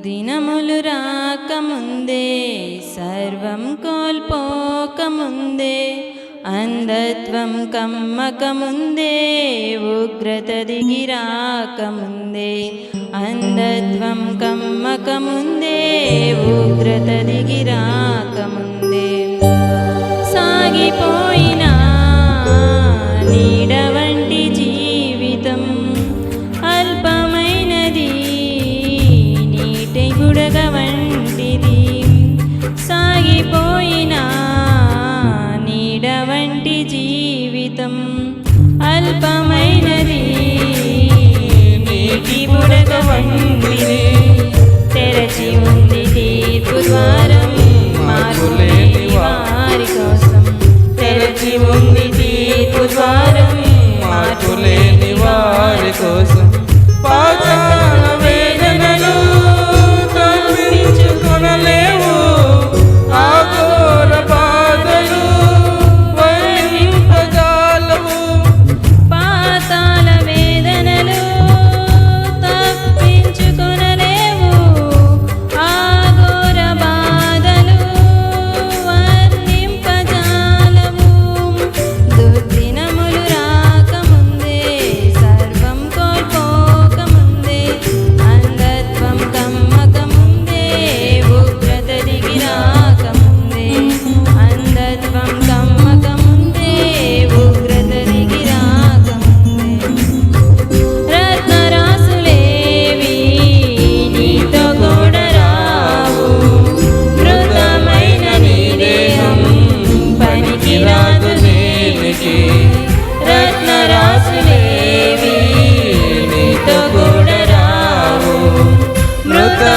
దినములు రాకముందే సర్వం కోల్పోకముందే అంధత్వం కమ్మకముందే ఉగ్రత దిగిరాకముందే అంధత్వం కమ్మకముందే ఉగ్రత దిగిరాకముందే. జీవితం అల్పమైనది. నీటి బుడక వంటిది తెరచి ఉంది తీర్పు ద్వారం మార్పులేని వారి కోసం తెరచి ఉంది తీర్పు ద్వారం మార్పులేని వారి కోసం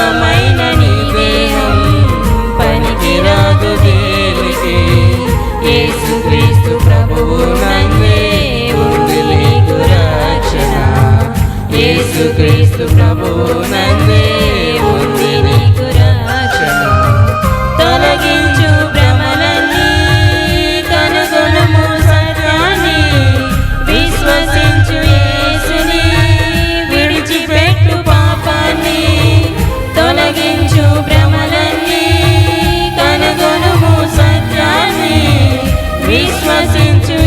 అమూల్యమైన నీ దేహం పనికిరాదు దేనికి listen to